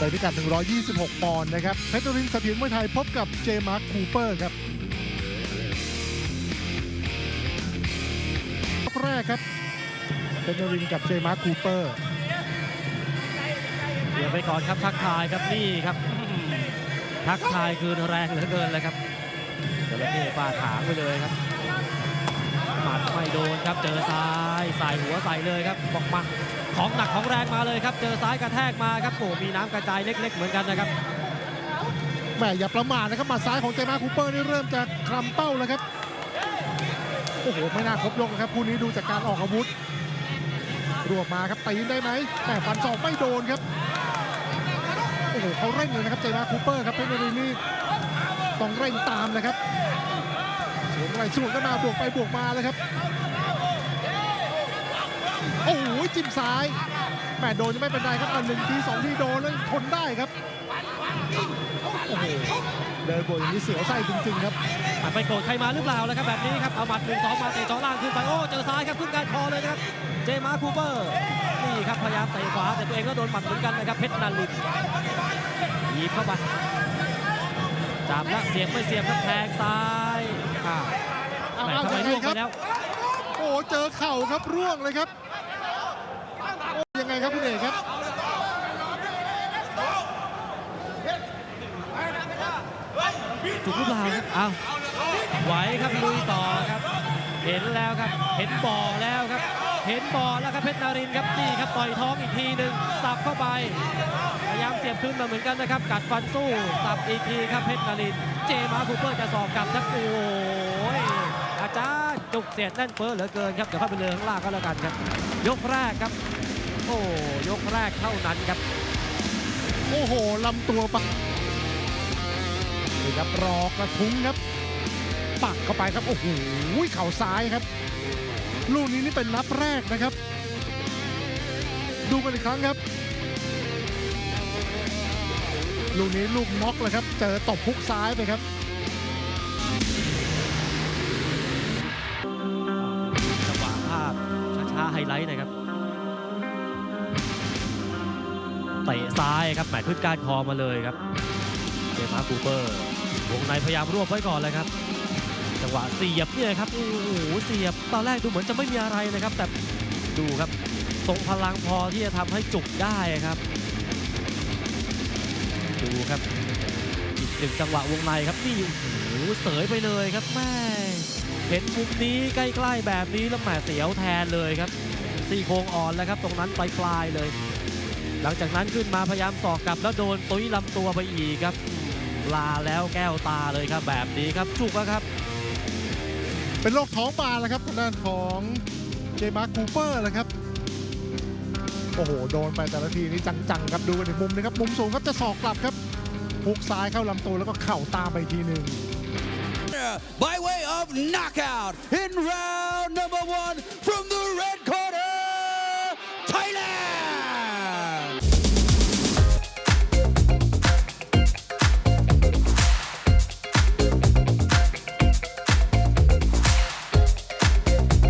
ในพิกัด 126 ปอนด์นะครับ เพชรรินเสถียรมวยไทยพบกับเจมาร์คคูเปอร์ครับรอบแรกครับ เพชรรินกับเจมาร์คคูเปอร์เดี๋ยวไปก่อนครับทักทายครับนี่ครับ ทักทายคืนแรงเหลือเกินเลยครับจระเข้ฟาถางไปเลยครับหมัดไม่โดนครับเจอซ้ายใส่หัวใส่เลยครับบอกมา ของหนักของแรงมาเลยครับ เจอซ้ายกระแทกมาครับโอ้มีน้ำกระจายเล็ก ๆ เหมือนกันนะครับแหมอย่าประมาทนะครับมัดซ้ายของเจมาคูเปอร์นี่เริ่มจะคลำเป้าแล้วครับโอ้โหไม่น่าครบยกนะครับคู่นี้ดูจากการออกอาวุธรวบมาครับตีนได้ไหมแหมฟันศอกไม่โดนครับโอ้โหเขาเร่งเลยนะครับเจมาคูเปอร์ครับเพชรนรินทร์นี่ต้องเร่งตามนะครับสวนไปสวนกันมาบวกไปบวกมาเลยครับ โอ้โหจิ้มซ้ายแหมโดนยังไม่เป็นไรครับอันหนึ่งทีสองทีโดนแล้วทนได้ครับโอ้โหเดินบวกอย่างนี้เสียวไส้จริงๆครับอะไปโกรธใครมาหรือเปล่าแล้วครับแบบนี้ครับเอาหมัดหนึ่งสองมาเตะเจ่อล่างขึ้นไปโอ้เจอซ้ายครับขึ้นการคอเลยนะครับเจมาคูเปอร์นี่ครับพยายามเตะขวาแต่ตัวเองก็โดนหมัดเหมือนกันนะครับเพชรนันลินหยิบเข้าไปจับแล้วเสียบไม่เสียบครับแทงซ้ายอ้าวเอาแหมเอาทำไมยังไงล่วงคไปรับแล้วโอ้โหเจอเข่าครับร่วงเลยครับโอ้ยัง ไงครับคุณเอกครับจุกหรือเปล่าครับเอาไหวครับลุยต่อครับ เห็นแล้วครับ เห็นบ่อแล้วครับ เห็นบ่อแล้วครับเพชรนารินครับนี่ครับต่อยท้องอีกทีหนึ่งสับเข้าไปพยายามเสียบขึ้นมาเหมือนกันนะครับ กัดฟันสู้สับอีกทีครับเพชรนาริน เจมาคูเปอร์จะสอบกลับครับโอ้ยอาจารย์จุกเสียดแน่นเฟ้อเหลือเกินครับเดี๋ยวเข้าไปเลยข้างล่างก็แล้วกันครับ ยกแรกครับ โอ้ยกแรกเท่านั้นครับ โอ้โหลำตัวปักนี่ครับรอกระทุ้งครับ ปักเข้าไปครับ โอ้โหเข่าซ้ายครับ ลูกนี้นี่เป็นนับแรกนะครับ ดูกันอีกครั้งครับ ลูกนี้ลูกน็อกเลยครับ เจอตบพุกซ้ายไปครับจังหวะภาพช้าๆไฮไลท์นะครับ เตะซ้ายครับแหมขึ้นการคอมาเลยครับเจมาร์คูเปอร์วงในพยายามรวบไว้ก่อนเลยครับ จังหวะเสียบเนี่ยครับโอ้โหเสียบตอนแรกดูเหมือนจะไม่มีอะไรนะครับ แต่ดูครับทรงพลังพอที่จะทำให้จุกได้ครับ ดูครับอีกหนึ่งจังหวะวงในครับนี่โอ้โหเสยไปเลยครับแม่เห็นมุมนี้ใกล้ๆแบบนี้แล้วแหมเสียวแทนเลยครับซี่โครงอ่อนแล้วครับ ตรงนั้นปลายๆเลย หลังจากนั้นขึ้นมาพยายามสอกกลับแล้วโดนตุ้ยลำตัวไปอีกครับอืมลาแล้วแก้วตาเลยครับแบบนี้ครับจุกแล้วครับ เป็นโรคท้องปลาแล้วครับทางด้านของเจมาร์คคูเปอร์แหละครับโอ้โหโดนไปแต่ละทีนี่จังๆครับดูกันอีกมุมหนึงครับมุมสูงครับจะสอกกลับครับพุกซ้ายเข้าลำตัวแล้วก็เข่าตามไปอีกทีหนึ่ง by way of knockout in round number one from the red